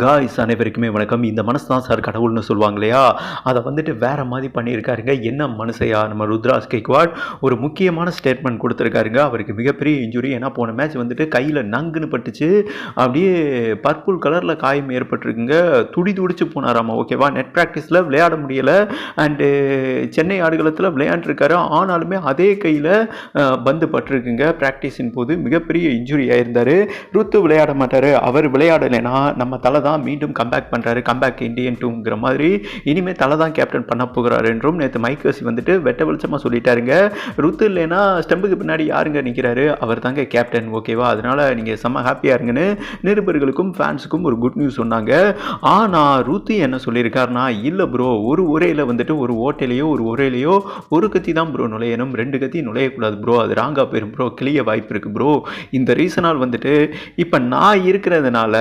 Guys அனைவருக்குமே வணக்கம். இந்த மனசு தான் சார் கடவுள்னு சொல்லுவாங்க இல்லையா அதை வந்துட்டு வேற மாதிரி பண்ணியிருக்காருங்க. என்ன மனசையா நம்ம ருத்ராஸ் கெக்வாட் ஒரு முக்கியமான ஸ்டேட்மெண்ட் கொடுத்துருக்காருங்க. அவருக்கு மிகப்பெரிய இன்ஜுரி ஏன்னா போன மேட்ச் வந்துட்டு கையில் நங்குன்னு பட்டுச்சு. அப்படியே பர்பிள் கலரில் காயம் ஏற்பட்டிருக்குங்க. துடி துடிச்சு போனாராமா? ஓகேவா நெட் ப்ராக்டிஸில் விளையாட முடியலை. அண்டு சென்னை ஆடுகளத்தில் விளையாண்டுருக்காரு. ஆனாலுமே அதே கையில் பந்து பட்டிருக்குங்க. ப்ராக்டிஸின் போது மிகப்பெரிய இன்ஜுரி ஆயிருந்தார். ருத்து விளையாட மாட்டார். அவர் விளையாடலைன்னா நம்ம தலை தான் மீண்டும் கம்பேக் பண்ணுறாரு கம்பேக் இண்டியன் டூங்கிற மாதிரி. இனிமேல் தலை தான் கேப்டன் பண்ண போகிறார் என்றும் நேற்று மைக்கேசி வந்துட்டு வெட்ட வெளிச்சமாக சொல்லிட்டாருங்க. ருத்து இல்லைன்னா ஸ்டெம்புக்கு பின்னாடி யாருங்க நிற்கிறாரு அவர் தாங்க கேப்டன் ஓகேவா அதனால் நீங்கள் செம்ம ஹாப்பியாக இருங்கன்னு நிருபர்களுக்கும் ஃபேன்ஸுக்கும் ஒரு குட் நியூஸ் சொன்னாங்க. ஆனால் ருத்து என்ன சொல்லியிருக்காருனா இல்லை ப்ரோ ஒரு உரையில் வந்துட்டு ஒரு ஓட்டையிலையோ ஒரு உரையிலையோ ஒரு கத்தி தான் ப்ரோ நுழையணும். ரெண்டு கத்தி நுழையக்கூடாது ப்ரோ அது ராங்காக போயிடும் ப்ரோ கிளிய வாய்ப்பு இருக்குது ப்ரோ இந்த ரீசனால் வந்துட்டு இப்போ நான் இருக்கிறதுனால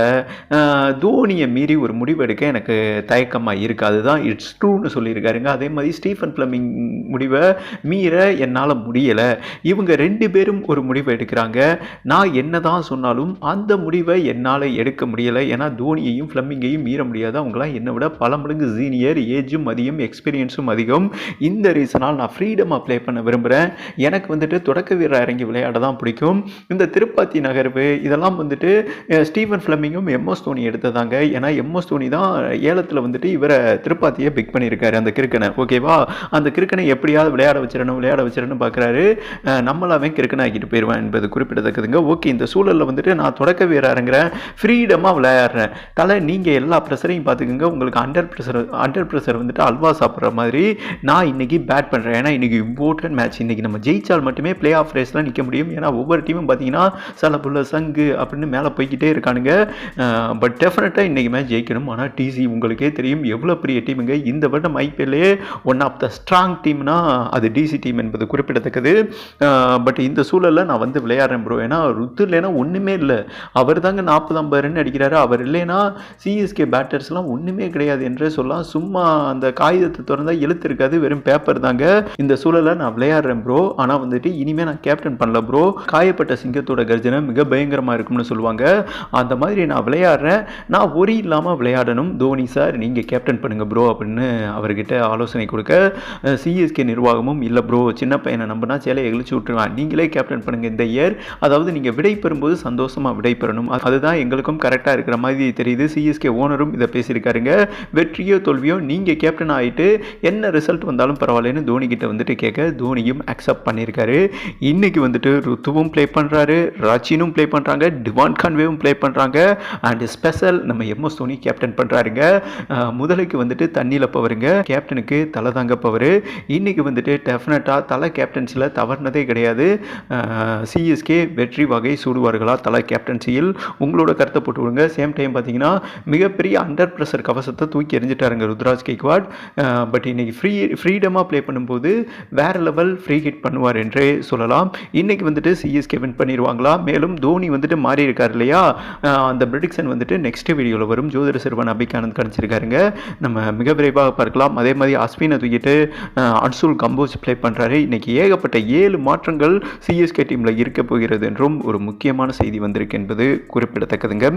ஆஹ், தோனியை மீறி ஒரு முடிவு எடுக்க எனக்கு தயக்கமாக இருக்குது அதுதான் இட்ஸ் ட்ரூன்னு சொல்லியிருக்காருங்க. அதே மாதிரி ஸ்டீஃபன் பிளமிங் முடிவை மீற என்னால் முடியலை. இவங்க ரெண்டு பேரும் ஒரு முடிவை எடுக்கிறாங்க. நான் என்ன தான் சொன்னாலும் அந்த முடிவை என்னால் எடுக்க முடியலை. ஏன்னா தோனியையும் ஃப்ளமிங்கையும் மீற முடியாது. அவங்களாம் என்னை விட பல மடங்கு சீனியர் ஏஜும் அதிகம் எக்ஸ்பீரியன்ஸும் அதிகம். இந்த ரீசனால் நான் ஃப்ரீடமாக ப்ளே பண்ண விரும்புகிறேன் எனக்கு வந்துட்டு தொடக்க வீரர் இறங்கி விளையாட தான் பிடிக்கும். இந்த திருப்பதி நகர்வு இதெல்லாம் வந்துட்டு ஸ்டீஃபன் ஃப்ளமிங்கும் எம்எஸ் தோனி எடுத்ததாங்க. ஏன்னா எம்எஸ் தோனி தான் ஏலத்தில் வந்துட்டு இவரை திருப்பாத்தியை பிக் பண்ணியிருக்காரு அந்த கிறுக்கனை. ஓகேவா அந்த கிறுக்கனை எப்படியாவது விளையாட வச்சிடணும் விளையாட வச்சிடணும் பார்க்குறாரு நம்மளாவே கிறுக்கனை ஆக்கிட்டு போயிடுவேன் என்பது குறிப்பிடத்தக்கதுங்க. ஓகே இந்த சூழலில் வந்துட்டு நான் தொடக்க வீரர் ஃப்ரீடமாக விளையாடுறேன். தலை நீங்கள் எல்லா ப்ரெஷரையும் பார்த்துக்கோங்க உங்களுக்கு அண்டர் ப்ரெஷர் அண்டர் ப்ரெஷர் வந்துட்டு அல்வா சாப்பிட்ற மாதிரி நான் இன்றைக்கி பேட் பண்ணுறேன் ஏன்னா இன்னைக்கு இம்பார்ட்டன்ட் மேட்ச் இன்றைக்கி நம்ம ஜெயிச்சால் மட்டுமே ப்ளே ஆஃப் ரேஸ்லாம் நிற்க முடியும். ஏன்னா ஒவ்வொரு டீமும் பார்த்தீங்கன்னா சில புள்ள சங்கு அப்படின்னு மேலே போய்கிட்டே இருக்கானுங்க. பட் டெஃபினட்டாக இன்றைக்கி மேட்ச் ஜெயிக்கணும். ஆனால் டிசி உங்களுக்கே தெரியும் எவ்வளோ பெரிய டீமுங்க இந்த வருடம் ஐபிஎல்லே ஒன் ஆஃப் த ஸ்ட்ராங் டீம்னா அது டிசி டீம் என்பது குறிப்பிடத்தக்கது. பட் இந்த சூழலில் நான் வந்து விளையாடுறேன் ப்ரோ ஏன்னா ருத்து இல்லைன்னா ஒன்றுமே இல்லை. அவர் தாங்க நாற்பது ஐம்பது ரன் அடிக்கிறாரு. அவர் இல்லைன்னா சிஎஸ்கே பேட்டர்ஸ்லாம் ஒன்றுமே கிடையாது என்றே சொல்லலாம். சும்மா அந்த காகிதத்தை திறந்தால் எழுத்து இருக்காது வெறும் பேப்பர் தாங்க. இந்த சூழலில் நான் விளையாடுறேன் ப்ரோ ஆனால் வந்துட்டு இனிமேல் நான் கேப்டன் பண்ணல ப்ரோ காயப்பட்ட சிங்கத்தோட கர்ஜனை மிக பயங்கரமாக இருக்கும்னு சொல்லுவாங்க. அந்த மாதிரி நான் விளையாடுறேன். நான் ஒரி இல்லாமல் விளையாடணும். தோனி சார் நீங்கள் கேப்டன் பண்ணுங்கள் ப்ரோ அப்படின்னு அவர்கிட்ட ஆலோசனை கொடுக்க சிஎஸ்கே நிர்வாகமும் இல்லை ப்ரோ சின்ன பையனை நம்பினா சேலையை எழுச்சி விட்டுருவான். நீங்களே கேப்டன் பண்ணுங்கள் இந்த இயர் அதாவது நீங்கள் விடை பெறும்போது சந்தோஷமாக விடை பெறணும். அதுதான் எங்களுக்கும் கரெக்டாக இருக்கிற மாதிரி தெரியுது. சிஎஸ்கே ஓனரும் இதை பேசியிருக்காருங்க. வெற்றியோ தோல்வியோ நீங்கள் கேப்டன் ஆகிட்டு என்ன ரிசல்ட் வந்தாலும் பரவாயில்லன்னு தோனி கிட்ட வந்துட்டு கேட்க தோனியும் அக்செப்ட் பண்ணியிருக்காரு. இன்னைக்கு வந்துட்டு ருத்துவும் ப்ளே பண்ணுறாரு ராச்சினும் ப்ளே பண்ணுறாங்க டிவான் கான்வேவும் ப்ளே பண்ணுறாங்க அண்ட் ஸ்பெஷல் நம்ம எம்எஸ் தோனி கேப்டன் பண்ணுறாருங்க முதலைக்கு வந்துட்டு தண்ணியில் பவருங்க கேப்டனுக்கு தலை தாங்க பவர் இன்றைக்கி வந்துட்டு டெஃபினட்டாக தலை கேப்டன்சியில் தவறுனதே கிடையாது. சிஎஸ்கே வெற்றி வகை சூடுவார்களா தலை கேப்டன்சியில் உங்களோட கருத்தை போட்டு விடுங்க. சேம் டைம் பார்த்தீங்கன்னா மிகப்பெரிய அண்டர் ப்ரெஷர் கவசத்தை தூக்கி எறிஞ்சிட்டாருங்க ருத்ராஜ் கேக்வாட். பட் இன்றைக்கி ஃப்ரீ ஃப்ரீடமாக ப்ளே பண்ணும்போது வேற லெவல் ஃப்ரீ ஹிட் பண்ணுவார் என்றே சொல்லலாம். இன்றைக்கி வந்துட்டு சிஎஸ்கே வின் பண்ணிடுவாங்களா மேலும் தோனி வந்துட்டு மாறி இருக்கார் இல்லையா அந்த ப்ரெடிக்ஷன் வந்துட்டு நெக்ஸ்ட் வீடியோவில் வரும் ஜோதிட சிறுவன் அபிகானந்த் கணிச்சிருக்காருங்க நம்ம மிக விரைவாக பார்க்கலாம். அதே மாதிரி அஸ்வினை தூக்கிட்டு அன்சூல் கம்போஸ் ப்ளே பண்ணுறாரு இன்னைக்கு ஏகப்பட்ட ஏழு மாற்றங்கள் சிஎஸ்கே டீமில் இருக்க போகிறது என்றும் ஒரு முக்கியமான செய்தி வந்திருக்கு என்பது குறிப்பிடத்தக்கதுங்க.